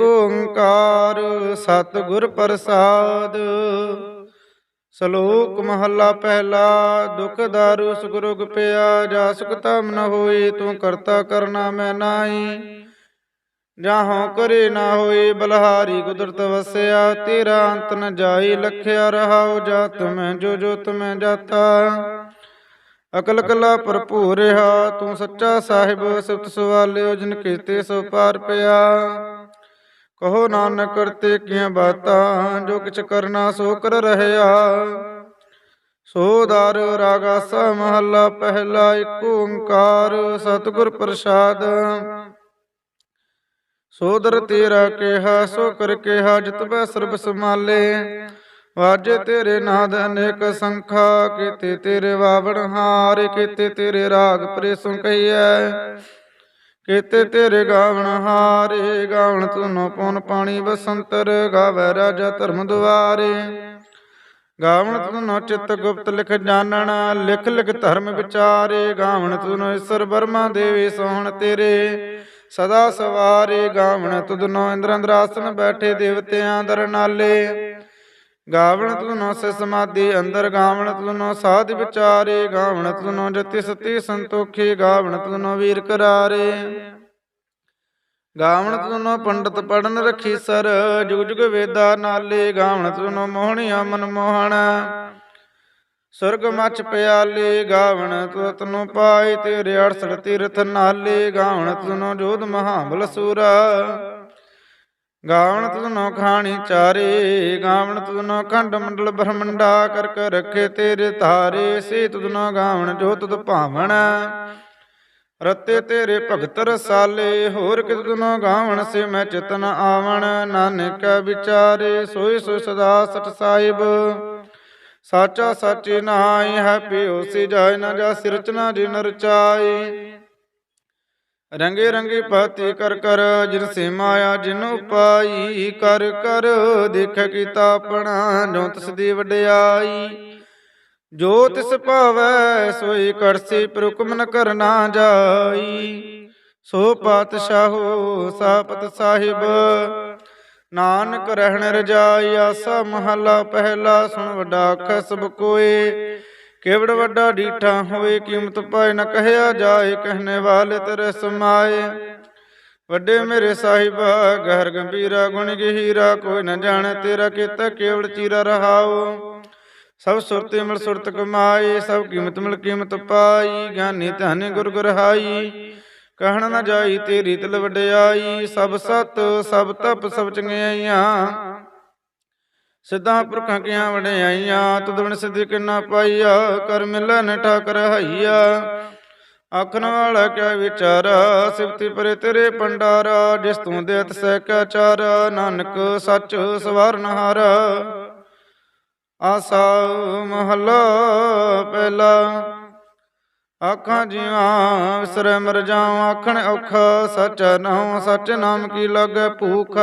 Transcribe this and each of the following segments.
ਓੰਕਾਰ ਸਤਿਗੁਰ ਪ੍ਰਸਾਦ। ਸ਼ਲੋਕ ਮਹੱਲਾ ਪਹਿਲਾ, ਦੁਖ ਦਾਰੂ ਸੁਖ ਰੋਗ ਪਿਆ ਜਾ ਸੁਖ ਤਮ ਨ ਹੋਈ ਤੂੰ ਕਰਤਾ ਕਰਨਾ ਮੈਂ ਨਾਹੀ। ਜਾਹੋਂ ਕਰੇ ਨਾ ਹੋਈ ਬਲਹਾਰੀ ਕੁਦਰਤ ਵਸਿਆ, ਤੇਰਾ ਅੰਤ ਨ ਜਾਈ ਲਖਿਆ ਰਹਾਉ, ਜਾਤ ਮੈਂ ਜੋ ਜੋ ਤੁਮੈ ਜਾਤਾ। ਅਕਲ ਕਲਾ ਭਰਪੂਰ ਰਹਾ, ਤੂੰ ਸੱਚਾ ਸਾਹਿਬ, ਸਿਫਤ ਸਵਾਲਿਓ, ਜਿਨ ਕੀਤੇ ਸੋ ਪਾਰ ਪਿਆ। ਕਹੋ ਨਾਨਕ ਕਰਤੇ ਕੀਆਂ ਬਾਤਾਂ, ਜੋ ਕਿਛ ਕਰਨਾ ਸੋ ਕਰ ਰਹਿਆ ਸੋ ਦਰ ਰਾਗਾਸਾ ਮਹੱਲਾ ਪਹਿਲਾ ਏਕ ਓੰਕਾਰ, ਸਤਿਗੁਰ ਪ੍ਰਸਾਦ। ਸੋਦਰ ਤੇਰਾ ਕਿਹਾ, ਸੋ ਕਰ ਕਿਹਾ ਜਿਤਬੈ ਸਰਬ ਸਮਾਲੇ ਵਾਜੇ ਤੇਰੇ ਨਾਦ ਅਨੇਕ ਸੰਖਾ, ਕੀਤੇ ਤੇਰੇ ਵਾਵਣ ਹਾਰ, ਕੀਤੇ ਤੇਰੇ ਰਾਗ ਪ੍ਰੇਸੁ ਕਈਐ ਕੀਤੇ ਤੇਰੇ ਗਾਵਣ ਹਾਰੇ, ਗਾਵਣ ਤੁਨੋ ਪਉਨ ਪਾਣੀ ਬਸੰਤਰ, ਗਾਵੇ ਰਾਜਾ ਧਰਮ ਦੁਆਰੇ। ਗਾਵਣ ਤੁਨੋ ਚਿਤ ਗੁਪਤ ਲਿਖ ਜਾਣਨ, ਲਿਖ ਲਿਖ ਧਰਮ ਵਿਚਾਰੇ। ਗਾਵਣ ਤੁਨੋ ਈਸ਼ਰ ਬਰਮਾ ਦੇਵੀ ਸੋਹਣ ਤੇਰੇ। ਸਦਾ ਸਵਾਰੇ ਗਾਵਣ ਤੁਧਨੋ ਇੰਦਰ ਅੰਦਰਾਸਨ ਬੈਠੇ ਦੇਵਤਿਆਂ ਦਰ ਨਾਲੇ। ਗਾਵਣ ਤੁਨੋ ਸੇ ਸਮਾਧੀ, ਅੰਦਰ ਗਾਵਣ ਤੁਨੋ ਸਾਧ ਵਿਚਾਰੇ, ਗਾਵਣ ਤੁਨੋ ਜਤੀ ਸਤੀ ਸੰਤੋਖੀ, ਗਾਵਣ ਤੁਨੋ ਵੀਰ ਕਰਾਰੇ। ਗਾਵਣ ਤੁਨੋ ਪੰਡਤ ਪੜਨ ਰਖੀ ਸਰ, ਜੁਗ ਜੁਗ ਵੇਦਾ ਨਾਲੇ, ਗਾਵਣ ਤੁਨੋ ਮੋਹਣਿਆ ਮਨ ਮੋਹਣ। ਸੁਰਗ ਮਚ ਪਿਆਲੇ, ਗਾਵਣ ਤੁਤ ਨੂੰ ਪਾਏ ਤੇਰੇ 68 ਤੀਰਥ ਨਾਲੇ, ਗਾਵਣ ਤੁਨੋ ਜੋਧ ਮਹਾਬਲ ਸੂਰਾ। ਗਾਵਣ ਤੁਨੋ ਖਾਣੀ ਚਾਰੇ ਗਾਵਣ ਤੁਨੋ ਖੰਡ ਮੰਡਲ ਬ੍ਰਹਮੰਡਾ, ਕਰ ਕਰ ਰਖੇ ਤੇਰੇ ਧਾਰੇ ਸੇ ਤੁਨੋ ਗਾਵਣ ਜੋ ਤੁਧ ਭਾਵਣ। ਰਤੇ ਤੇਰੇ ਭਗਤ ਰਸਾਲੇ, ਹੋਰ ਕਿਤ ਤੁਨੋ ਗਾਵਣ ਸੇ ਮੈਂ ਚਿਤਨ ਆਵਣ। ਨਾਨਕ ਵਿਚਾਰੇ ਸੋਈ ਸੋਈ ਸਦਾ ਸਟ ਸਾਹਿਬ। ਸਾਚਾ ਸਾਚੀ ਨਾਈ ਹੈ ਪਿਓ ਸੀ ਜਾਇ ਨਾ ਜਾ ਸਿਰਚਨਾ ਜਿਨ ਰਚਾਈ ਰੰਗੇ ਰੰਗੇ ਪਾਤੀ ਕਰ ਕਰ, ਜਿਨ ਸੇ ਮਾਇਆ ਜਿਨ ਉਪਾਈ, ਕਰ ਕਰ, ਦੇਖ ਕੀਤਾ ਆਪਣਾ, ਜੋ ਤਿਸ ਦੀ ਵਡਿਆਈ। ਜੋ ਤਿਸ ਭਾਵੈ, ਸੋਈ ਕਰਸੀ ਪ੍ਰਹੁਕਮ ਨ ਕਰਨਾ ਜਾਈ। ਸੋ ਪਾਤਸ਼ਾਹੋ ਸਾਪਤ ਸਾਹਿਬ, ਨਾਨਕ ਰਹਿਣ ਰਜਾਈ, ਆਸਾ ਮਹਲਾ ਪਹਿਲਾ, ਸੁਣ ਵੱਡਾ ਆਖੈ ਸਭ ਕੋਏ। ਕੇਵੜ ਵੱਡਾ ਡੀਠਾ ਹੋਏ ਕੀਮਤ ਪਾਏ ਨਾ ਕਹਿਆ ਜਾਏ, ਕਹਿਣੇ ਵਾਲੇ ਤੇਰੇ ਸਮਾਏ। ਵੱਡੇ ਮੇਰੇ ਸਾਹਿਬਾ, ਗਹਿਰ ਗੰਭੀਰਾ, ਗੁਣ ਗਹੀਰਾ, ਕੋਈ ਨਾ ਜਾਣੇ ਤੇਰਾ ਕੀਤਾ ਕੇਵੜ ਚੀਰਾ ਰਹਾਓ। ਸਭ ਸੁਰਤੇ ਮਿਲ ਸੁਰਤ ਕਮਾਏ, ਸਭ ਕੀਮਤ ਮਿਲ ਕੀਮਤ ਪਾਈ, ਗਿਆਨੀ ਧਨ ਗੁਰ ਗੁਰਹਾਈ ਕਹਿਣ ਨਾ ਜਾਈ ਤੇਰੀ ਤਲ ਵਡਿਆਈ, ਸਭ ਸਤ, ਸਭ ਤਪ, ਸਭ ਚੰਗਿਆਈਆਂ। ਸਿੱਧਾ ਪੁਰਖਾਂ ਕੀਆਂ ਵਡਿਆਈਆਂ ਤੁਦਵਣ ਸਿੱਧੀ ਕਿੰਨਾ ਪਾਈਆ, ਕਰ ਮਿਲਨ ਠਾਕਰ ਹਈਆ। ਆਖਣ ਵਾਲਾ ਕਿਆ ਵਿਚਾਰਾ, ਸਿਫਤੀ ਪਰੇ ਤੇਰੇ ਪੰਡਾਰਾ, ਜਿਸ ਤੂੰ ਦੇਤ ਸਹਿ ਕਾ ਚਾਰ, ਨਾਨਕ ਸੱਚ ਸਵਾਰਨ ਹਾਰ। ਆਸਾ ਮਹਲਾ ਪਹਿਲਾ ਆਖਾਂ ਜੀਵਾਂ ਵਿਸਰੇ ਮਰ ਜਾਉ, ਆਖਣ ਔਖਾ, ਸੱਚ ਨਾਮ ਸੱਚ ਨਾਮ ਕੀ ਲਾਗੈ ਭੂਖ।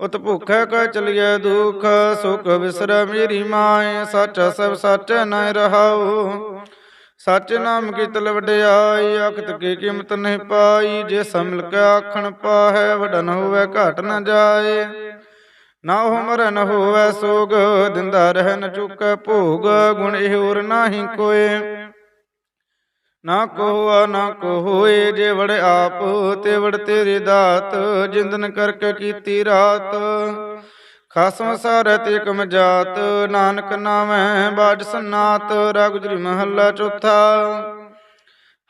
ਉਤ ਭੁਖੈ ਕਾ ਚਲਿਐ ਦੁਖ, ਸੁਖ ਵਿਸਰੈ ਮੇਰੀ ਮਾਏ, ਸੱਚ ਸਭ ਸੱਚ ਨਹਿ ਰਹਾਉ। ਸੱਚ ਨਾਮ ਕੀ ਤਲ ਵਡਿਆਈ ਅਖਤ ਕੀ ਕੀਮਤ ਨਹੀਂ ਪਾਈ, ਜੇ ਸਮਲ ਕੇ ਆਖਣ ਪਾਹੈ, ਵਡਨ ਹੋਵੇ ਘਟ ਨ ਜਾਏ। ਨਾ ਉਹ ਮਰ ਹੋਵੇ ਸੋਗ, ਦਿੰਦਾ ਰਹਿ ਨ ਚੁੱਕੈ ਭੋਗ, ਗੁਣ ਇਹ ਹੋਰ ਨਾਹੀ ਕੋਏ। ਨਾ ਕੋਆ ਨਾ ਕੋ ਹੋਏ ਜੇ ਵੜ ਆਪ, ਤੇ ਵੜ ਤੇਰੀ ਦਾਤ, ਜਿੰਦਨ ਕਰਕੇ ਕੀਤੀ ਰਾਤ। ਖਸਮ ਸਾਰੈ ਤੇ ਜਾਤ, ਨਾਨਕ ਨਾਮੈ ਬਾਜ ਸੰਨਾਤ ਰਗੁਜਰੀ ਮਹੱਲਾ ਚੌਥਾ।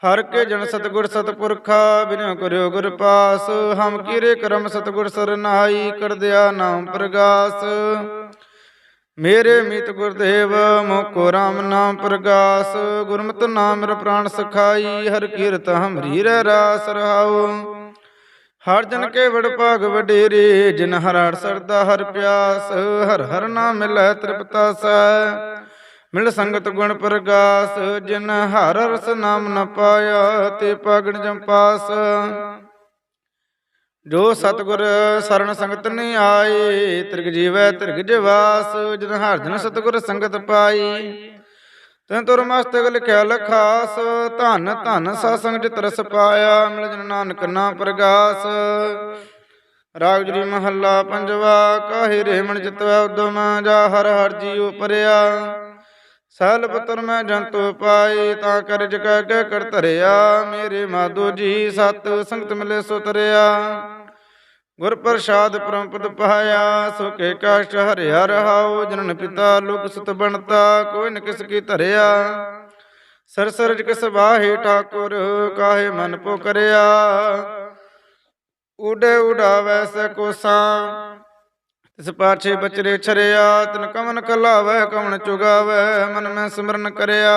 ਹਰ ਕੇ ਜਨ ਸਤਗੁਰ ਸਤਪੁਰਖਾ ਬਿਨਿ ਕਰਿਓ ਗੁਰ ਪਾਸ। ਹਮ ਕੀਰੇ ਕਰਮ ਸਤਗੁਰ ਸਰਨਾਈ ਕਰਦਿਆ ਨਾਮ ਪ੍ਰਗਾਸ। ਮੇਰੇ ਮਿਤ ਗੁਰਦੇਵ, ਮੋਕੋ ਰਾਮ ਨਾਮ ਪ੍ਰਗਾਸ, ਗੁਰਮਤਿ ਨਾਮ ਮੇਰਾ ਪ੍ਰਾਣ ਸਖਾਈ, ਹਰ ਕੀਰਤ ਹਮਰੀ ਰਹਿ ਰਾਸ ਰਹਾਉ। ਹਰ ਜਨ ਕੇ ਵਡ ਭਾਗ ਵਡੇਰੇ, ਜਿਨ ਹਰ ਹਰ ਸਰਦਾ ਹਰ ਪਿਆਸ, ਹਰ ਹਰ ਨਾਮ ਮਿਲੈ ਤ੍ਰਿਪਤਾ ਸੈ। ਮਿਲ ਸੰਗਤ ਗੁਣ ਪ੍ਰਗਾਸ, ਜਿਨ ਹਰ ਰਸ ਨਾਮ ਨ ਪਾਇਆ, ਤੇ ਪਗਣ ਜੰਪਾਸ। ਜੋ ਸਤਗੁਰ ਸਰਨ ਸੰਗਤ ਨਹੀਂ ਆਏ, ਤ੍ਰਿਗ ਜੀਵੈ ਤ੍ਰਿਗ ਜਵਾਸ, ਜਨ ਹਰ ਜਨ ਸਤਗੁਰ ਸੰਗਤ ਪਾਈ। ਤੈਨ ਤੁਰ ਮਸਤਕ ਲਿਖਿਆ ਲਖਾਸ, ਧਨ ਧਨ ਸਾਸੰਗ ਜਿਤ ਤਰਸ ਪਾਇਆ, ਮਿਲ ਜਨ ਨਾਨਕ ਨਾ ਪ੍ਰਗਾਸ। ਰਾਗ ਜੀ ਮਹੱਲਾ ਪੰਜਵਾ, ਕਾਹੇ ਰੇ ਮਨ ਚਿਤਵੈ ਉਦਮ, ਜਾ ਹਰ ਹਰ ਜੀਉ ਪਰਿਆ। ਸਹਿਲ ਪੁੱਤਰ ਮੈਂ ਜੰਤੂ ਪਾਈ ਤਾਂ ਕਰ ਜਕੈ ਕਹਿ ਕਰ ਧਰਿਆ, ਮੇਰੇ ਮਾਧੋ ਜੀ ਸਤ ਸੰਗਤ ਮਿਲੇ ਸੋ ਤਰਿਆ ਗੁਰ ਪ੍ਰਸਾਦ ਪਰਮਪਦ ਪਾਇਆ ਸੋ ਕੇ ਹਰਿਆ ਰਹਾਉ ਜਨਨ ਪਿਤਾ ਲੋਕ ਸੁਤ ਬਣਤਾ, ਕੋਈ ਨ ਕਿਸ ਕੀ ਧਰਿਆ। ਸਰ ਸਰਜ ਕਿਸ ਬਾਹੇ ਠਾਕੁਰ, ਕਾਹੇ ਮਨ ਪੋ ਕਰਿਆ ਉਡੇ ਉਡਾਵੈ ਸ ਕੋਸਾਂ, ਤਿਸ ਪਾਛੇ ਬਚਰੇ ਛਰਿਆ, ਤਨ ਕਮਨ ਕਲਾਵੈ ਕਮਨ ਚੁਗਾਵੈ, ਮਨ ਮੈਂ ਸਿਮਰਨ ਕਰਿਆ।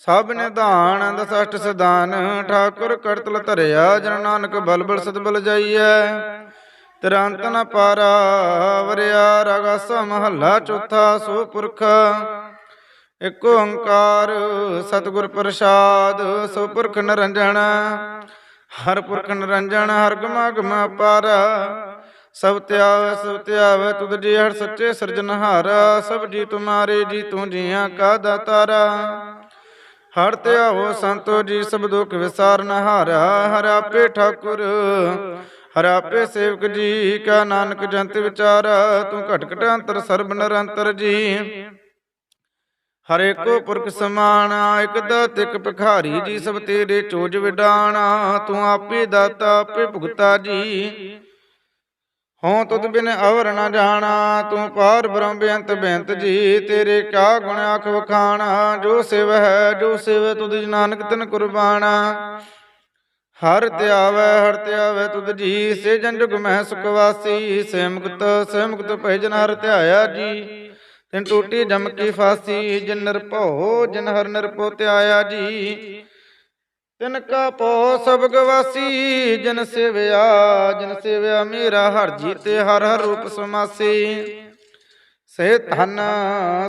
ਸਭ ਨਿਧਾਨ ਦਸਸ਼ਟ ਸਦਾਨ ਠਾਕੁਰ ਕਰਤਲ ਧਰਿਆ, ਜਨ ਨਾਨਕ ਬਲ ਬਲ ਸਦ ਬਲ ਜਾਈਐ। ਤਿਰੰਤ ਨ ਪਾਰਾ, ਵਰਿਆ ਰਗਸ ਮਹੱਲਾ ਚੌਥਾ ਸੋ ਪੁਰਖ ਇਕ ਓੰਕਾਰ, ਸਤਿਗੁਰ ਪ੍ਰਸਾਦ ਸੋ ਪੁਰਖ ਨਰੰਜਣ ਹਰ ਪੁਰਖ ਨਿਰੰਜਨ, ਹਰ ਗਮਾ ਗਮਾ ਪਾਰ ਸਭ ਧਿਆਵੈ ਸਭ ਧਿਆਵੈ ਤੁਧ ਜੀ ਹਰ ਸੱਚੇ ਸਿਰਜਨਹਾਰ। ਸਭ ਜੀ ਤੁਮਾਰੇ ਜੀ ਤੂੰ ਜੀਆਂ ਕਾ ਦਾਤਾਰਾ। ਹਰ ਧਿਆਵੋ ਸੰਤੋ ਜੀ, ਸਭ ਦੁਖ ਵਿਸਾਰਨ ਹਾਰਾ, ਹਰ ਆਪੇ ਠਾਕੁਰ, ਹਰ ਆਪੇ ਸੇਵਕ ਜੀ, ਕਾ ਨਾਨਕ ਜੰਤ ਵਿਚਾਰ, ਤੂੰ ਘਟ ਘਟ ਅੰਤਰ ਸਰਬ ਨਿਰੰਤਰ ਜੀ। ਹਰੇ ਕੋ ਪੁਰਖ ਸਮਾਨ, ਇਕ ਦਾਤ, ਇਕ ਭਿਖਾਰੀ ਜੀ, ਸਭ ਤੇਰੇ ਚੋਜ ਵਿਡਾਣਾ, ਤੂੰ ਆਪੇ ਦਾਤਾ, ਆਪੇ ਭੁਗਤਾ ਜੀ। ਹਉ ਤੁਧ ਬਿਨ ਅਵਰ ਨ ਜਾਣਾ, ਤੂੰ ਪਾਰ ਬ੍ਰਹਮ ਬੇਅੰਤ ਬੇਅੰਤ ਜੀ, ਤੇਰੇ ਕਾ ਗੁਣ ਆਖ ਵਖਾਣਾ, ਜੋ ਸਿਵ ਹੈ, ਜੋ ਸਿਵ ਤੁਧ ਨਾਨਕ ਤਨ ਕੁਰਬਾਨਾ। ਹਰ ਧਿਆਵੈ ਹਰ ਧਿਆਵੈ ਤੁਧ ਜੀ, ਸੇ ਜਨ ਜੁਗ ਮਹਿ ਸੁਖ ਵਾਸੀ, ਸੇ ਮੁਕਤ ਸੇ ਮੁਕਤ ਭੈ ਜਨ ਹਰ ਧਿਆਇਆ ਜੀ। ਤਿਨ ਟੂਟੀ ਜਮ ਕੀ ਫਾਸੀ, ਜਿਨ ਨਿਰਭਉ, ਜਿਨ ਹਰ ਨਿਰਭਉ ਧਿਆਇਆ ਜੀ। ਤਿਨ ਕਾ ਪੋ ਸਭ ਗਵਾਸੀ ਜਨ ਸਿਵਿਆ, ਜਨ ਸੇਵਿਆ ਮੇਰਾ ਹਰ ਜੀਤੇ, ਹਰ ਹਰ ਰੂਪ ਸਮਾਸੀ। ਸੇ ਧਨ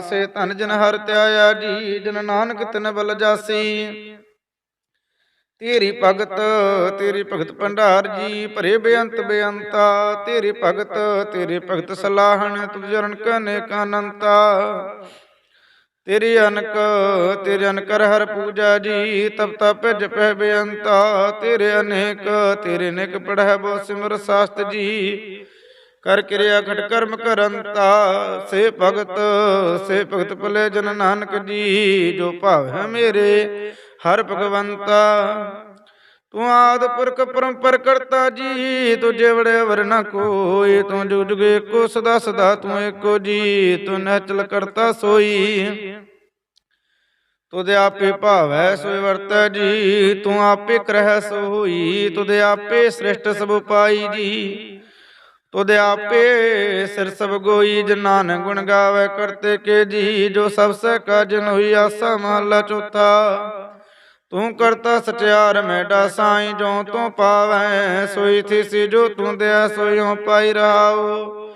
ਸੇ ਧਨ ਜਨ ਹਰ ਧਿਆਇਆ ਜੀ, ਜਨ ਨਾਨਕ ਤਿਨ ਬਲ ਜਾਸੀ। ਤੇਰੀ ਭਗਤ ਤੇਰੀ ਭਗਤ ਭੰਡਾਰ ਜੀ, ਭਰੇ ਬੇਅੰਤ ਬੇਅੰਤਾ। ਤੇਰੀ ਭਗਤ ਤੇਰੀ ਭਗਤ ਸਲਾਹਣ ਤੁਝ ਜਰਨ ਕਨੇ ਕਾਨੰਤਾ ਤੇਰੀ ਅਨਕ, ਤੇਰੇ ਅਨਕਰ ਹਰ ਪੂਜਾ ਜੀ, ਤਪ ਤਪ ਭਿਜ ਪਹਿ ਬੇਅੰਤਾ। ਤੇਰੇ ਅਨੇਕ, ਤੇਰੇ ਨਿਕ ਪੜਹਿ ਬੋ ਸਿਮਰ ਸਾਸਤ ਜੀ। ਕਰ ਕਿਰਿਆ ਖਟ ਕਰਮ ਕਰੰਤਾ, ਸੇ ਭਗਤ ਸੇ ਭਗਤ ਭਲੇ ਜਨ ਨਾਨਕ ਜੀ। ਜੋ ਭਾਵੈ ਮੇਰੇ, ਹਰ ਭਗਵੰਤਾ। ਤੂੰ ਆਦ ਪੁਰਖ ਪਰੰਪਰ ਕਰਤਾ ਜੀ, ਤੁਝੇ ਵੜੇ ਵਰਨਾ ਕੋਈ। ਤੂੰ ਜੁਗ ਜੁਗ ਏਕੋ, ਸਦਾ ਸਦਾ ਤੂੰ ਏਕੋ ਜੀ। ਤੂੰ ਨਚਲ ਕਰਤਾ ਸੋਈ। ਤੁਧ ਆਪੇ ਭਾਵੈ ਸੋਇ ਵਰਤੈ ਜੀ, ਤੂੰ ਆਪੇ ਕਰਹਿ ਸੋ ਹੋਈ, ਤੁਧ ਆਪੇ ਸ੍ਰਿਸ਼ਟ ਸਭ ਪਾਈ ਜੀ। ਤੁਧ ਆਪੇ ਸਿਰ ਸਭ ਗੋਈ ਜਨਾਨ ਗੁਣ ਗਾਵੇ ਕਰਤੇ ਕੇ ਜੀ, ਜੋ ਸਭ ਸੇ ਕਾਜਨ ਹੋਈ ਆਸਾ ਮਹਲਾ ਚੌਥਾ। ਤੂੰ ਕਰਤਾ ਸਚਿਆਰ ਮੇਡਾ ਸਾਈ ਜੋ ਤੂੰ ਪਾਵੈ, ਸੋਈ ਥੀ ਜੋ ਤੂੰ ਦਿਆ ਸੋਈਓ ਪਾਈ ਰਹਾਉ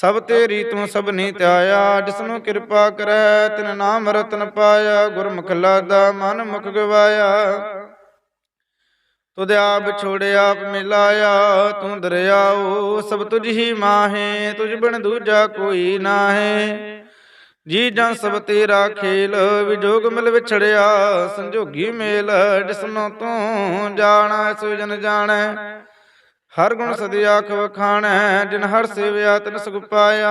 ਸਭ ਤੇਰੀ ਤੂੰ ਸਭਨੀ ਧਿਆਇਆ, ਜਿਸਨੂੰ ਕਿਰਪਾ ਕਰੈ, ਤਿਨ ਨਾਮ ਰਤਨ ਪਾਇਆ, ਗੁਰਮੁਖ ਲਾਦਾ ਮਨ ਮੁਖ ਗਵਾਇਆ। ਤੁਧ ਆਪ ਛੋੜਿਆ ਆਪ ਮਿਲਾਇਆ, ਤੂੰ ਦਰਿਆਉ ਸਭ ਤੁਝ ਹੀ ਮਾਹੇ, ਤੁਝ ਬਿਨ ਦੂਜਾ ਕੋਈ ਨਾਹੇ। ਜੀ ਜਨ ਸਭ ਤੇਰਾ ਖੇਲ, ਵਿਜੋਗ ਮਿਲ ਵਿਛੜਿਆ, ਸੰਜੋਗੀ ਮੇਲ, ਜਿਸਨੋਂ ਤੂੰ ਜਾਣਾ, ਸੋ ਜਨ ਜਾਣੈ। ਹਰ ਗੁਣ ਸਦੀ ਆਖ ਵਖਾਣੈ ਜਿਨ ਹਰ ਸੇਵਿਆ ਤਿਨ ਸੁਖ ਪਾਇਆ।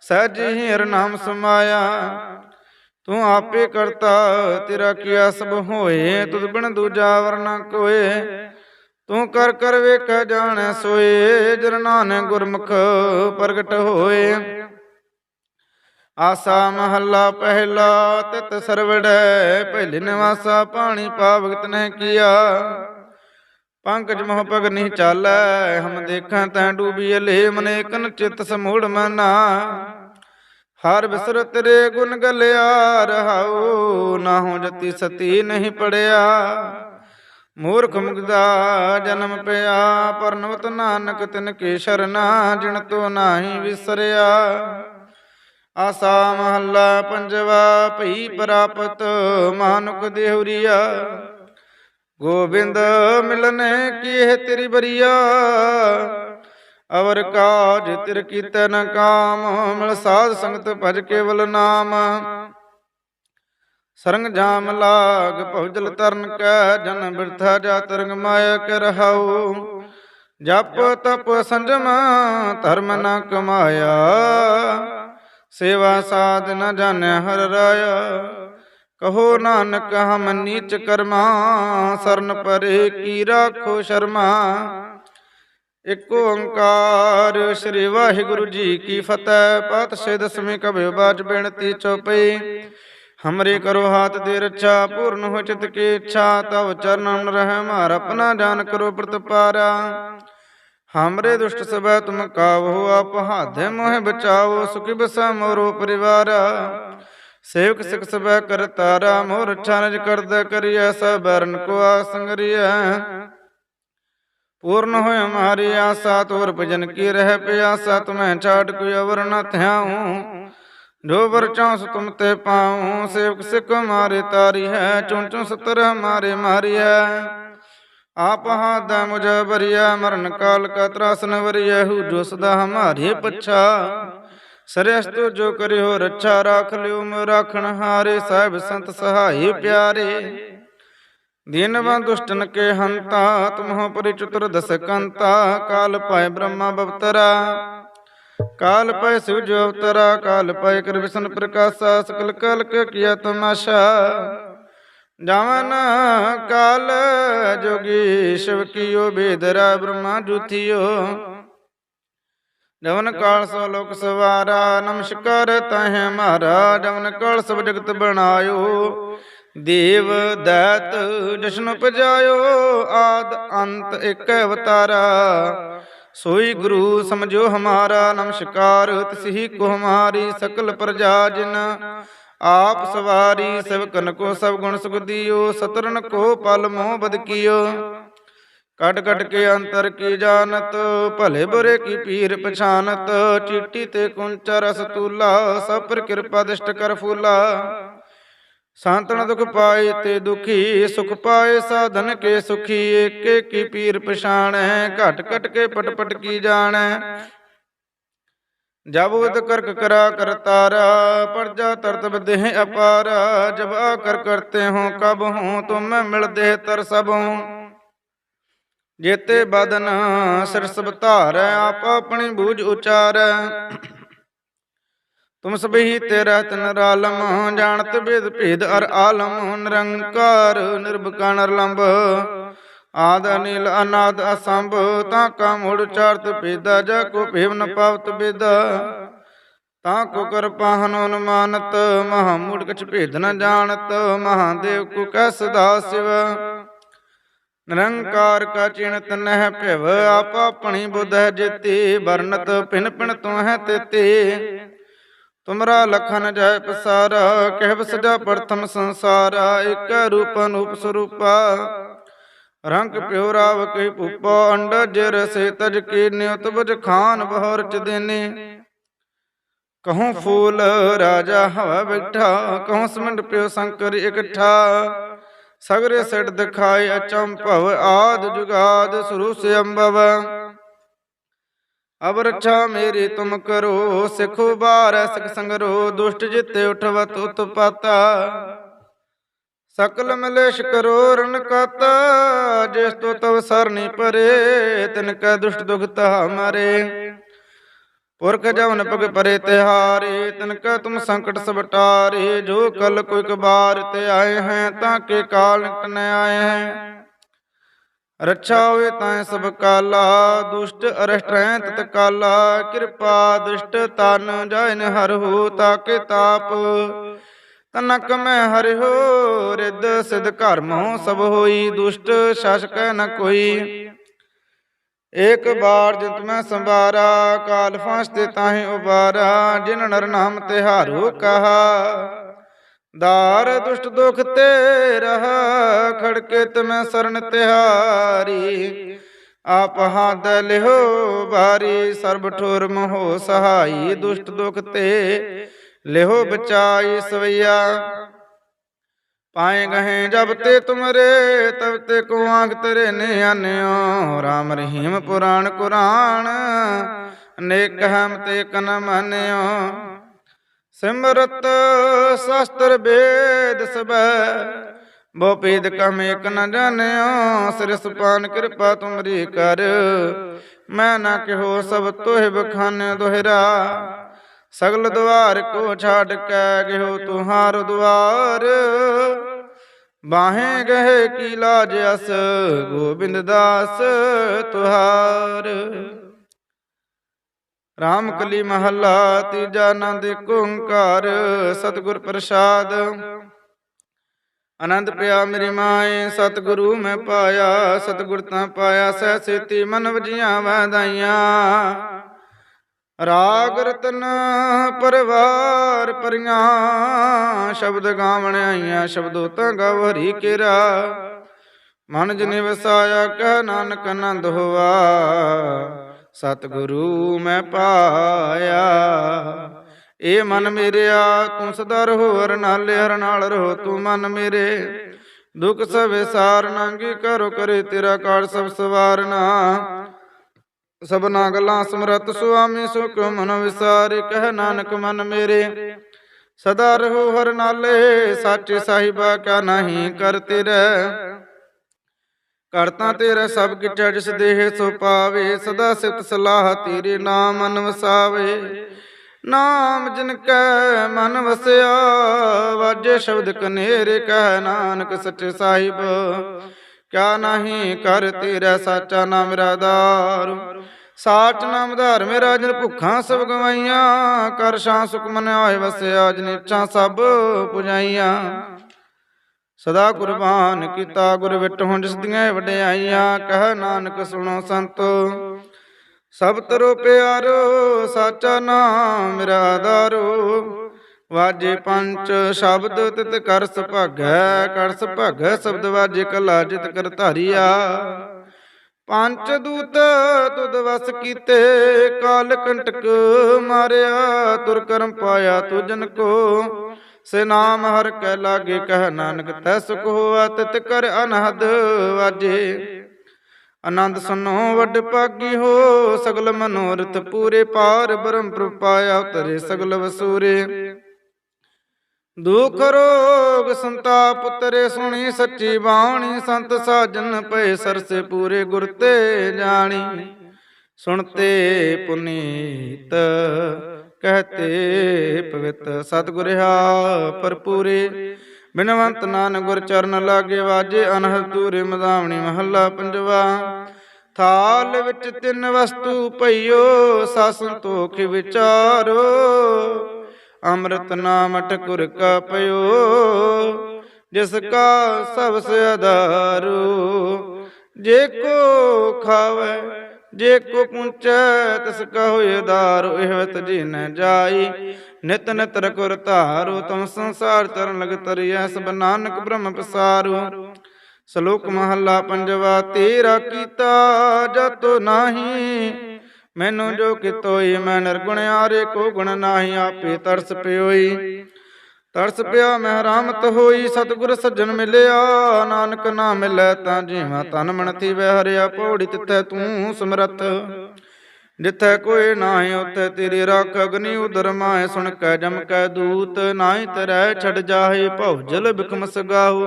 ਸਹਿਜ ਹੀ ਹਰ ਨਾਮ ਸਮਾਇਆ। ਤੂੰ ਆਪੇ ਕਰਤਾ ਤੇਰਾ ਕੀਆ ਸਭ ਹੋਏ ਤੁਧ ਬਿਨ ਦੂਜਾ ਵਰਨਾ ਕੋਏ। ਤੂੰ ਕਰ ਕਰ ਵੇਖ ਜਾਣੈ ਸੋਏ ਜਨ ਨਾਨਕ ਗੁਰਮੁਖ ਪ੍ਰਗਟ ਹੋਏ। ਆਸਾ ਮਹੱਲਾ ਪਹਿਲਾ ਤਿਤ ਸਰਵੜੈ ਪਹਿਲੇ ਨਿਵਾਸਾ ਪਾਣੀ ਪਾਵਗਤ ਨੇ ਕੀਆ। ਪੰਕਜ ਮੋਹ ਪਗ ਨਹੀਂ ਚਾਲੈ, ਹਮ ਦੇਖਾਂ ਤੈ ਡੂਬੀ ਲੇ ਮਨੇ ਚਿਤ ਸਮੂੜ ਮਨਾ। ਹਰ ਬਿਸਰ ਤੇਰੇ ਗੁਣ ਗਲਿਆ, ਰਹਾਉ ਨਾ ਹੋ ਜਤੀ ਸਤੀ ਨਹੀਂ ਪੜਿਆ। ਮੂਰਖ ਮੁਗਦਾ ਜਨਮ ਪਿਆ, ਪਰਨਵਤ ਨਾਨਕ ਤਿਨ ਕੇ ਸ਼ਰਨਾ ਜਿਣ ਤੋ ਨਾਹੀ ਵਿਸਰਿਆ। ਆਸਾ ਮਹੱਲਾ ਪੰਜਵਾ, ਭਈ ਪ੍ਰਾਪਤ ਮਾਨੁਕ ਦੇਹੁਰੀਆ। ਗੋਬਿੰਦ ਮਿਲਨੇ ਕੀਹ ਤੇਰੀ ਬਰੀਆ? ਅਵਰ ਕਾਜ ਤਿਰ ਕੀਤੇ ਨ ਕਾਮ, ਮਿਲ ਸਾਧ ਸੰਗਤ ਭਜ ਕੇਵਲ ਨਾਮ। ਸਰੰਗ ਜਾਮ ਲਾਗ ਭਉਜਲ ਤਰਨ ਕੈ, ਜਨ ਬਿਰਥਾ ਜਾ ਤਰੰਗ ਮਾਇਆ ਕਰ ਰਹਾਉ। ਜਪ ਤਪ ਸੰਜਮ, ਧਰਮ ਨ ਕਮਾਇਆ। ਸੇਵਾ ਸਾਧ ਨ ਜਾਣੈ ਹਰ ਰਾਇਆ। ਕਹੋ ਨਾਨਕ, ਹਮ ਨੀਚ ਕਰਮਾ, ਸਰਨ ਪਰੇ ਕੀ ਰਾਖੋ ਸ਼ਰਮਾ। ਇਕ ਓੰਕਾਰ ਸ੍ਰੀ ਵਾਹਿਗੁਰੂ ਜੀ ਕੀ ਫਤਿਹ ਪਾਤਸ਼ਾਹ ਦਸਵੇਂ ਕਬਿ ਬਾਜ ਬੇਨਤੀ ਚੋਪਈ। ਹਮਰੇ ਕਰੋ ਹਾਥ ਦੇ ਰੱਛਾ, ਪੂਰਨ ਹੋ ਚਿਤ ਕੀ ਇੱਛਾ, ਤਵ ਚਰਨਨ ਰਹਿ ਮਾਰ, ਆਪਣਾ ਜਾਨ ਕਰੋ ਪ੍ਰਤਪਾਰਾ ਹਮਰੇ ਦੁਸ਼ਟ ਸਭੈ ਤੁਮ ਕਾਵੋ, ਆਪ ਹਾਧੇ ਮੋਹਿ ਬਚਾਓ, ਸੁਖੀ ਬਸਾ ਮੋਰੋ ਪਰਿਵਾਰ। ਸੇਵਕ ਸਿਖ ਸਭੈ ਕਰ ਤਾਰਾ ਮੋਰ ਛਾਨਜ ਕਰਦਾ ਕਰੀਐ ਸਬਰਨ ਕੋ ਆਸੰਗਰੀਐ ਪੂਰਨ ਹੋਇ ਹਮਾਰੀ ਆਸਾ ਤੋਰ ਭਜਨ ਕੀ ਰਹਿ ਪਿਆਸਾ, ਤੁਮੈ ਛਾੜ ਕੋਈ ਅਵਰ ਨ ਥਿਆਉ। ਜੋ ਵਰ ਚੌਸ ਤੁਮ ਤੇ ਪਾਉ, ਸੇਵਕ ਸਿਖ ਮਾਰੇ ਤਾਰੀ ਹੈ, ਚੁਣ ਚੁਣ ਸਤਰ ਹਮਾਰੇ ਮਾਰੀ ਹੈ ਆਪ ਹਾਦ ਮੁਝ ਬਰੀਆ ਮਰਨ ਕਾਲ ਕਾ ਤਰਾਸਨ ਵਰੀਐ, ਹੂ ਜੋ ਸਦਾ ਹਮਾਰੇ ਪਛਾ। ਸਰਸਤੋ ਜੋ ਕਰਿਓ ਰੱਛਾ ਰਾਖ ਲਿਓ, ਮ ਰਾਖਣ ਹਾਰੇ ਸਾਹਿਬ ਸੰਤ ਸਹਾਈ ਪਿਆਰੇ। ਦੀਨਵਾਂ ਦੁਸ਼ਟਨ ਕੇ ਹੰਤਾ, ਤੁਮਹੁ ਪਰਿਚੁਤਰ ਦਸ ਕਾਲ ਪਾਇ ਬ੍ਰਹਮਾ ਬਵਤਰਾ। ਕਾਲ ਪੈ ਸਿਵ ਜੋ ਅਵਤਰਾ, ਕਾਲ ਪੈ ਕਰ ਵਿਸ਼ਨ ਪ੍ਰਕਾਸ਼ਾ, ਸਕਲ ਕਾਲ ਕੇ ਕੀਆ ਤਮਾਸ਼ਾ। ਜਾਵਨ ਕਾਲ ਜੋਗੀ, ਸ਼ਿਵ ਕੀਓ, ਬੇਦਰਾ ਬ੍ਰਹਮਾ ਜੁਥਿਓ। ਜਵਨ ਕਾਲ ਸੋ ਲੋਕ ਸਵਾਰਾ, ਨਮਸਕਾਰ ਤਹਿ ਮਹਾਰਾ ਜਵਨ ਕਾਲ ਸਭ ਜਗਤ ਬਣਾਇਓ। ਦੇਵ ਦੈਤ ਜਸ਼ਨ ਉਪਜਾਇਓ, ਆਦ ਅੰਤ ਇੱਕ ਅਵਤਾਰਾ। ਸੋਈ ਗੁਰੂ ਸਮਝੋ ਹਮਾਰਾ, ਨਮਸਕਾਰ ਤਿਸਹੀ ਕੋ ਹਮਾਰੀ, ਸਕਲ ਪ੍ਰਜਾ ਜਿਨ। ਆਪ ਸਵਾਰੀ ਸਭਕਨ ਕੋ ਸਭ ਗੁਣ ਸੁਖ ਦਿਓ, ਸਤਰਨ ਕੋ ਪਲ ਮੋਹ ਬਦ ਕੀਓ। ਕਟ ਕਟ ਕੇ ਅੰਤਰ ਕੀ ਜਾਣਤ? ਭਲੇ ਬੁਰੇ ਕੀ ਪੀਰ ਪਛਾਨਤ? ਚੀਟੀ ਤੇ ਕੁੰਚਾ ਰਸ ਤੂਲਾ, ਸਭ ਪਰ ਕਿਰਪਾ ਦਿਸ਼ਟ ਕਰ ਫੂਲਾ। ਸੰਤਨ ਦੁਖ ਪਾਏ ਤੇ ਦੁਖੀ, ਸੁਖ ਪਾਏ ਸਾਧਨ ਕੇ ਸੁਖੀ, ਏਕੇ ਕੀ ਪੀਰ ਪਛਾਣੈ? ਘਟ ਘਟ ਕੇ ਪਟ ਪਟ ਕੀ ਜਾਣੈ? ਜਬ ਉਦ ਕਰਕ ਕਰਾ ਕਰਤਾਰਾ ਪਰਜਾ ਤਰਤ ਬਦੇਹ ਅਪਾਰਾ, ਜਬ ਆ ਕਰ ਕਰਤੇ ਹੋ ਕਬ ਹੂੰ, ਤੁਮ ਮਿਲਦੇ ਤਰ ਸਭ। ਹੂੰ ਜੇਤੇ ਬਦਨ ਸਿਰ ਸਭ ਧਾਰੈ, ਆਪ ਆਪਣੀ ਬੂਝ ਉਚਾਰੈ। ਤੁਮ ਸਭੀ ਤੇਰਾ ਤਨ ਰਾਲਮ, ਜਾਣਤ ਬੇਦ ਭੇਦ ਅਰ ਆਲਮ, ਨਿਰੰਕਾਰ ਨਿਰਭਕਾ ਨਿਰਲੰਭ ਆਦ ਅਨਿਲ ਅਨਾਦ ਅਸੰਭ, ਤਾਂ ਕਾ ਮੂੜ ਚਾਰਤ ਭੇਦਾ, ਜਾ ਕੋ ਭੇਵ ਨ ਪਾਵਤ ਬੇਦਾ। ਤਾਂ ਕੋ ਕਰ ਪਾਹਨ ਅਨੁਮਾਨਤ, ਮਹਾ ਮੂੜ ਕਛ ਭੇਦ ਨ ਜਾਣਤ, ਮਹਾਦੇਵ ਕੋ ਕਹਿ ਸਦਾ ਸਿਵ। ਨਿਰੰਕਾਰ ਕਾ ਚਿਣਤ ਨਹਿ ਭਿਵ, ਆਪ ਆਪਣੀ ਬੁੱਧ ਹੈ ਜਿਤੇ, ਵਰਨਤ ਪਿਨ ਪਿਨ ਤੂੰ ਹੈ ਤੇਤੇ। ਤੁਮਰਾ ਲਖਨ ਜੈ ਪਸਾਰਾ, ਕਹਿ ਸਜਾ ਪ੍ਰਥਮ ਸੰਸਾਰਾ, ਇਕ ਰੂਪ ਅਨੂਪ ਸਰੂਪਾ। ਰੰਗ ਪਿਓ ਰਾਵ ਕਈ ਭੂਪਾ ਅੰਡ ਜਰ ਸੇ ਤਜ ਕੀ ਨਿਉਤ ਬਜ ਖਾਨ ਬਹਰ ਚ ਦੇਨੇ। ਕਹੂੰ ਫੂਲ ਰਾਜਾ ਹਵਾ ਬਿਠਾ, ਕਹੂੰ ਸਮੰਡ ਪਿਉ ਸ਼ੰਕਰ ਇਕੱਠਾ। ਸਗਰੇ ਸਿਟ ਦਿਖਾਏ ਅਚੰਭਵ ਆਦ ਜੁਗਾਦ ਸੁਰੂ ਸੇ ਅੰਬਵ ਅਬ ਰੱਛਾ ਮੇਰੀ ਤੁਮ ਕਰੋ ਸਿਖੋ ਬਾਰ ਸਿਖ ਸੰਗਰੋ ਦੁਸ਼ਟ ਜਿਤੇ ਉਠਵਤ ਉਤਪਾਤਾ। ਸਕਲ ਮਲੇਸ਼ ਕਰੋ ਰਨ ਕਾਤਾ। ਜਿਸ ਤੋ ਤਵ ਸਰਨੀ ਪਰੇ ਤਿਨ ਕੈ ਦੁਸ਼ਟ ਦੁਖ ਤਾ ਮਰੇ ਪੁਰਖ ਜਵਨ ਪਗ ਪਰੇ ਤਿਹਾਰੇ ਤਿਨ ਕੈ ਤੁਮ ਸੰਕਟ ਸਭ ਟਾਰੇ ਜੋ ਕਲ ਕੋਈ ਕਬਾਰ ਤੇ ਆਏ ਹੈ ਤਾਂ ਕੇ ਕਾਲ ਨਿਕਟ ਨ ਆਏ ਹੈ। ਰੱਛਾ ਹੋਏ ਤਾਂ ਸਭ ਕਾਲਾ ਦੁਸ਼ਟ ਅਰਸ਼ਟ੍ਰੈ ਤਤ ਕਾਲਾ ਕਿਰਪਾ ਦੁਸ਼ਟ ਤਨ ਜਾਇਨ ਹਰ ਹੋ ਤਾਕੇ ਤਾਪ ਤਨਕ ਮੈਂ ਹਰਿ ਹੋ ਰਿੱਧ ਸਿਧ ਕਰਮੋ ਸਭ ਹੋਈ ਦੁਸ਼ਟ ਸ਼ਾਸਕੈ ਨ ਕੋਈ। ਏਕ ਬਾਰ ਜਿਤ ਮੈਂ ਸੰਭਾਰਾ ਕਾਲ ਫਾਂਸ ਤੇ ਤਾਹੇ ਉਬਾਰਾ ਜਿਨ ਨਰ ਨਾਮ ਤਿਹਾਰੋ ਕਹਾ। ਦਾਰ ਦੁਸ਼ਟ ਦੁਖ ਤੇ ਰਹਾ ਖੜਕੇ ਤਮੈ ਸਰਨ ਤਿਹਾਰੀ। ਆਪ ਹਾਦ ਲਿਹੋ ਬਾਰੀ ਸਰਬ ਠੋਰ ਮੋਹ ਸਹਾਈ। ਦੁਸ਼ਟ ਦੁਖ ਤੇ ਲਿਹੋ ਬਚਾਈ ਸਵਈਆ। ਪਾਏ ਗਹੇ ਜਬ ਤੇ ਤੁਮਰੇ, ਤਬ ਤੇ ਕੋ ਆਂਖ ਤੇਰੇ ਨੇ ਆਨਿਓ। RAM ਰਹੀਮ ਪੁਰਾਣ ਕੁਰਾਨ ਅਨੇਕ ਹਮ ਤੇ ਕਨ ਮੰਨਿਓ। ਸਿਮਰਤ ਸ਼ਸਤਰ ਵੇਦ ਸਬੈ ਬੋ ਪੀਦ ਕਮ ਏਕ ਨ ਜਾਣਿਓ। ਸਿਰ ਸੁਪਾਨ ਕਿਰਪਾ ਤੁਮਰੀ ਕਰ, ਮੈਂ ਨਾ ਕਿਹੋ ਸਭ ਤੋਹਿ ਬਖਾਨੇ ਦੋਹਰਾ। ਸਗਲ ਦੁਆਰ ਕੋ ਛਾੜ ਕੇ ਗਿਓ ਤੁਹਾਰ ਦੁਆਰ ਬਾਹੇ ਗਏ ਕੀ ਲਾਜ ਅਸ ਗੋਬਿੰਦ ਦਾਸ ਤੁਹਾਰ। ਰਾਮ ਕਲੀ ਮਹੱਲਾ ਤੀਜਾ ਆਨੰਦ ਓੰਕਾਰ ਸਤਿਗੁਰ ਪ੍ਰਸਾਦ। ਆਨੰਦ ਪਿਆ ਮੇਰੀ ਮਾਏ ਸਤਿਗੁਰੂ ਮੈਂ ਪਾਇਆ ਸਤਿਗੁਰ ਤਾਂ ਪਾਇਆ ਸਹਿ ਸੇਤੀ ਮਨ ਵਜੀਆਂ ਵਾਦਾਈਆਂ ਰਾਗ ਰਤਨ ਪਰਵਾਰ ਪਰੀਆਂ, ਸ਼ਬਦ ਗਾਵਣ ਆਈਆਂ, ਸ਼ਬਦੋ ਤਾਂ ਗਾਵ ਹਰੀ ਕੇਰਾ। ਮਨ ਜਨੇ ਵਸਾਇਆ, ਕਹਿ ਨਾਨਕ ਆਨੰਦ ਹੋਵਾ ਸਤਿਗੁਰੂ ਮੈਂ ਪਾਇਆ। ਏ ਮਨ ਮੇਰਿਆ ਤੂੰ ਸਦਾ ਰਹੋ ਹਰ ਨਾਲੇ, ਹਰ ਨਾਲ ਰਹੋ ਤੂੰ ਮਨ ਮੇਰੇ। ਦੁਖ ਸਵੇ ਸਾਰ ਨਾਂਗੀ, ਕਰੋ ਕਰੇ ਤੇਰਾ ਕਾਲ ਸਭ ਸਵਾਰਨਾ। ਸਭਨਾ ਗੱਲਾਂ ਸਮਰਤ ਸੁਆਮੀ ਸੁਖ ਮਨ ਵਿਸਾਰੇ, ਕਹਿ ਨਾਨਕ ਮਨ ਮੇਰੇ। ਸਦਾ ਰਹੋ ਹਰ ਨਾਲੇ, ਸੱਚ ਸਾਹਿਬਾ ਕਾ ਨਹੀਂ ਕਰਤੇ ਰਹਿ ਕਰਤਾ ਤੇਰਾ ਸਭ ਕਿਛ ਜਿਸ ਦੇਹ ਸੋ ਪਾਵੇ, ਸਦਾ ਸਿਤ ਸਲਾਹ ਤੇਰੇ ਨਾਮ ਮਨ ਵਸਾਵੇ ਨਾਮ ਜਿਨ ਕੈ ਮਨ ਵਸਿਆ, ਵਾਜੇ ਸ਼ਬਦ ਕਨੇਰੇ, ਕਹਿ ਨਾਨਕ ਸੱਚੇ ਸਾਹਿਬ। ਕਿਆ ਨਹੀਂ ਕਰ ਤੇਰਾ ਸਾਚਾ ਨਾਮ ਮੇਰਾ ਦਾਰ। ਸਾਚ ਨਾਮ ਧਾਰ ਮੇਰਾ ਜਨ ਭੁੱਖਾਂ ਸਭ ਗਵਾਈਆਂ। ਕਰ ਸ਼ਾਂ ਸੁਖ ਮਨ ਆਏ ਵਸਿਆ ਜਨ ਇੱਛਾ ਸਭ ਪੁਜਾਈਆਂ। ਸਦਾ ਕੁਰਬਾਨ ਕੀਤਾ ਗੁਰ ਵਿਟ ਹੁਣ ਜਿਸ ਦੀਆਂ ਵਡਿਆਈਆਂ। ਕਹਿ ਨਾਨਕ ਸੁਣੋ ਸੰਤੋ, ਸਭ ਤਰੋ ਪਿਆਰੋ, ਸਾਚਾ ਨਾਮ ਮੇਰਾ ਆਧਾਰੋ ਵਾਜੇ ਪੰਚ ਸ਼ਬਦ ਤਿਤ ਕਰ ਸੁਭਾਗੈ ਕਰ ਸੁਭਾਗੈ ਸ਼ਬਦ ਵਾਜੇ ਕਲਾ ਜਿਤ ਕਰ ਧਾਰੀਆ। ਪੰਚ ਦੂਤ ਤੁਧ ਵਸ ਕੀਤੇ, ਕਾਲ ਕੰਟਕ ਮਾਰਿਆ, ਤੁਰ ਕਰਮ ਪਾਇਆ ਤੁਜਨ ਕੋ। ਸੇ ਨਾਮ ਹਰ ਕੈ ਲਾਗੇ, ਕਹਿ ਨਾਨਕ ਤੈ ਸੁਖ ਹੋਆ, ਤਿਤ ਕਰ ਅਨਹਦ ਵਾਜੇ। ਆਨੰਦ ਸੁਨੋ, ਵੱਡ ਭਾਗੀ ਹੋ, ਸਗਲ ਮਨੋਰਥ ਪੂਰੇ ਪਾਰ, ਬ੍ਰਹਮ ਪ੍ਰਪਾਇਆ ਉਤਰੇ ਸਗਲ ਵਸੂਰੇ। ਦੁਖ ਰੋਗ ਸੰਤਾਪ ਉਤਰੇ ਸੁਣੀ, ਸੱਚੀ ਬਾਣੀ ਸੰਤ ਸਾਜਨ ਪਏ ਸਰਸੇ ਪੂਰੇ ਗੁਰ ਤੇ ਜਾਣੀ। ਸੁਣਤੇ ਪੁਨੀਤ, ਕਹਤੇ ਪਵਿੱਤ ਸਤਿਗੁਰਿਆ ਭਰਪੂਰੇ। ਬਿਨਵੰਤ ਨਾਨਕ ਗੁਰ ਚਰਨ ਲਾਗੇ ਵਾਜੇ, ਅਨਹਦ ਤੂਰੇ ਮਦਾਵਣੀ ਮਹੱਲਾ ਪੰਜਵਾ। ਥਾਲ ਵਿੱਚ ਤਿੰਨ ਵਸਤੂ ਪਈਓ ਸਾ ਸੰਤੋਖ ਵਿਚਾਰੋ। ਅੰਮ੍ਰਿਤ ਨਾਮ ਠਕੁਰ ਕਾ ਪਇਓ, ਜਿਸ ਕਾ ਸਭ ਸੇ ਆਧਾਰੂ ਜੇ ਕੋ ਖਾਵੇ, ਜੇ ਕੋ ਪੁੰਚੈ, ਤਿਸ ਕਾ ਹੋਇ ਆਧਾਰ ਇਹਵਤ ਜੀ ਨ ਜਾਈ। ਨਿਤ ਨਿਤ ਰਕੁਰ ਧਾਰੂ, ਤਮ ਸੰਸਾਰ ਚਰਨ ਲਗ ਤਰਿਐ, ਸਭ ਨਾਨਕ ਬ੍ਰਹਮ ਪਸਾਰੂ। ਸ਼ਲੋਕ ਮਹੱਲਾ ਪੰਜਵਾ, ਤੇਰਾ ਕੀਤਾ ਜਤੋ ਨਾਹੀ ਮੈਨੂੰ ਜੋ ਕਿਤੋਈ ਮੈਂ ਨਿਰਗੁਣ ਆਰੇ ਕੋ ਗੁਣ ਨਾਹੀ, ਆਪੇ ਤਰਸ ਪਿਓਈ। ਤਰਸ ਪਿਆ, ਮੈਂ ਹਰਾਮਤ ਹੋਈ, ਸਤਿਗੁਰ ਸੱਜਣ ਮਿਲਿਆ। ਨਾਨਕ ਨਾ ਮਿਲੈ ਤਾਂ ਜੀਵਾਂ ਤਨ ਮਨ ਥੀਵੈ ਹਰਿਆ ਪੌੜੀ ਤਿੱਥੈ ਤੂੰ ਸਮਰਤ ਜਿੱਥੈ ਕੋਈ ਨਾਹੀ, ਉਥੇ ਤੇਰੀ ਰੱਖ ਅਗਨੀ ਉਦਰ ਮਾਏ ਸੁਣ ਕੈ, ਜਮ ਕੈ ਦੂਤ। ਨਾਹੀ ਤਰੈ ਛੜ ਜਾਹੇ, ਭਉ ਜਲ ਬਿਕਮ ਸਗਾਹੂ।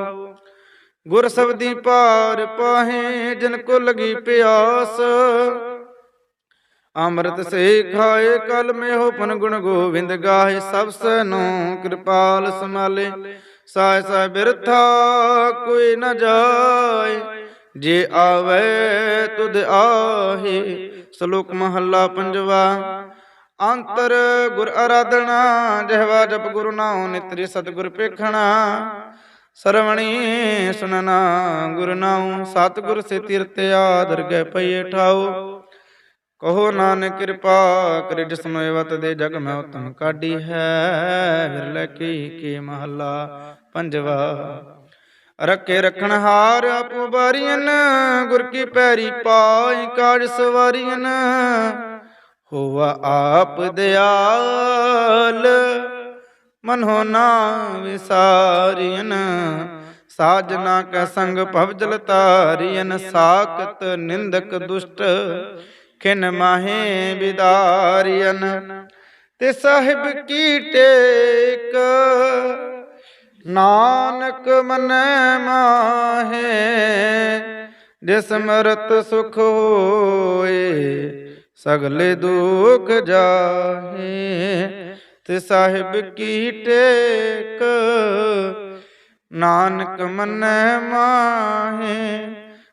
ਗੁਰ ਸਬਦੀ ਪਾਰ ਪਾਹੇ, ਜਿਨ ਕੋ ਲਗੀ ਪਿਆਸ। ਅੰਮ੍ਰਿਤ ਸੇ ਖਾਏ ਕਲ ਮੇਹੋ ਪਨ ਗੁਣ ਗੋਵਿੰਦ ਗਾਏ ਸਭ ਸਨੋ ਕਿਰਪਾਲ ਸਮਾਲੇ ਸਾਇ ਸਾਇ ਬਿਰਥਾ ਕੋਈ ਨ ਜਾਏ। ਜੇ ਆਵੇ ਤੁਧ ਆਹੇ। ਸ਼ਲੋਕ ਮਹੱਲਾ ਪੰਜਵਾ। ਅੰਤਰ ਗੁਰ ਅਰਾਧਨਾ ਜਹਵਾ ਜਪ ਗੁਰੂ ਨਾਉ ਨਿਤਰੀ ਸਤਿਗੁਰ ਪੇਖਣਾ ਸਰਵਣੀ ਸੁਨਨਾ ਗੁਰ ਨਾਉ ਸਤਿਗੁਰ ਸੇ ਤੀਰਤ ਆਦਰ ਗਏ ਪਈਏ ਠਾਓ ਕਹੋ ਨਾਨਕ ਕਿਰਪਾ ਕਰਿ ਜਿਸ ਮੇਵਤ ਦੇ ਜਗ ਮੈਂ ਉਤਮ ਕਾਢੀ ਹੈ। ਵਿਰਲੇ ਕੀ ਕੀ ਮਹੱਲਾ ਪੰਜਵਾ। ਰੱਖੇ ਰਖਣ ਹਾਰ ਆਪੋ ਬਾਰੀਆਂ ਗੁਰ ਕੀ ਪੈਰੀ ਪਾਈ ਕਾਜ ਸਵਾਰੀਆਂ ਹੋਵਾ ਆਪ ਦਿਆਲ ਮਨੋ ਨਾ ਵਿਸਾਰੀਆਂ ਸਾਜਨਾ ਕੈ ਸੰਗ ਭਵ ਜਲ ਤਾਰੀਨ ਸਾਖਤ ਨਿੰਦਕ ਦੁਸ਼ਟ ਖਿਨ ਮਾਹੇ ਬਿਦਾਰੀਨ ਤੇ ਸਾਹਿਬ ਕੀ ਟੇਕ? ਨਾਨਕ ਮਨ ਮਾਹੇ ਜਿਸ ਮਰਤ ਸੁਖ ਹੋਏ, ਸਗਲੇ ਦੁਖ ਜਾਹੇ। ਤੇ ਸਾਹਿਬ ਕੀ ਟੇਕ? ਨਾਨਕ ਮਨੈ ਮਾਹੇ